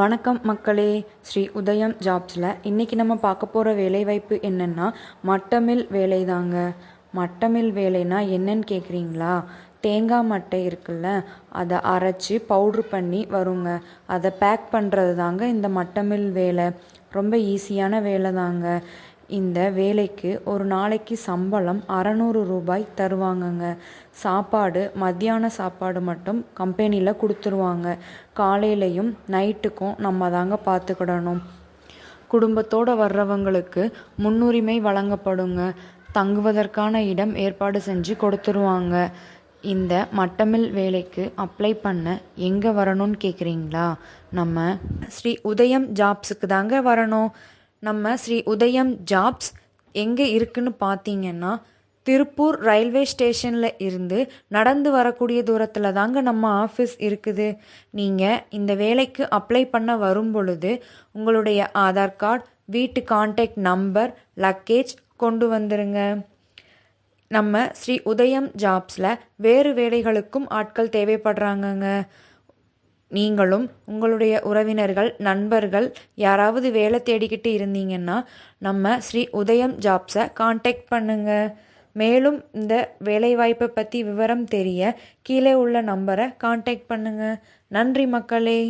வணக்கம் மக்களே. ஸ்ரீ உதயம் ஜாப்ஸில் இன்றைக்கி நம்ம பார்க்க போகிற வேலைவாய்ப்பு என்னென்னா மட்டமில் வேலை தாங்க மட்டமில் வேலைனா என்னன்னு கேட்குறீங்களா தேங்காய் மட்டை இருக்குல்ல அதை அரைச்சி பவுட்ரு பண்ணி வருங்க. அதை பேக் பண்ணுறது தாங்க இந்த மட்டமில் வேலை. ரொம்ப ஈஸியான வேலை தாங்க இந்த வேலைக்கு ஒரு நாளைக்கு சம்பளம் அறநூறு ரூபாய் தருவாங்கங்க. சாப்பாடு மத்தியான சாப்பாடு மட்டும் கம்பெனியில் கொடுத்துருவாங்க. காலையிலையும் நைட்டுக்கும் நம்ம தாங்க பார்த்துக்கிடணும் குடும்பத்தோடு வர்றவங்களுக்கு முன்னுரிமை வழங்கப்படுங்க. தங்குவதற்கான இடம் ஏற்பாடு செஞ்சு கொடுத்துருவாங்க. இந்த மட்டமில் வேலைக்கு அப்ளை பண்ண எங்கே வரணும்னு கேட்குறீங்களா நம்ம ஸ்ரீ உதயம் ஜாப்ஸுக்கு தாங்க வரணும். நம்ம ஸ்ரீ உதயம் ஜாப்ஸ் எங்கே இருக்குன்னு பார்த்தீங்கன்னா திருப்பூர் ரயில்வே ஸ்டேஷனில் இருந்து நடந்து வரக்கூடிய தூரத்தில் தாங்க நம்ம ஆஃபீஸ் இருக்குது. நீங்கள் இந்த வேலைக்கு அப்ளை பண்ண வரும் பொழுது உங்களுடைய ஆதார் கார்டு வீட்டு கான்டாக்ட் நம்பர் லக்கேஜ் கொண்டு வந்துருங்க. நம்ம ஸ்ரீ உதயம் ஜாப்ஸில் வேறு வேலைகளுக்கும் ஆட்கள் தேவைப்படுறாங்கங்க. நீங்களும் உங்களுடைய உறவினர்கள் நண்பர்கள் யாராவது வேலை தேடிக்கிட்டு இருந்தீங்கன்னா நம்ம ஸ்ரீ உதயம் ஜாப்ஸை காண்டாக்ட் பண்ணுங்க. மேலும் இந்த வேலைவாய்ப்பை பற்றி விவரம் தெரிய கீழே உள்ள நம்பரை காண்டாக்ட் பண்ணுங்க. நன்றி மக்களே.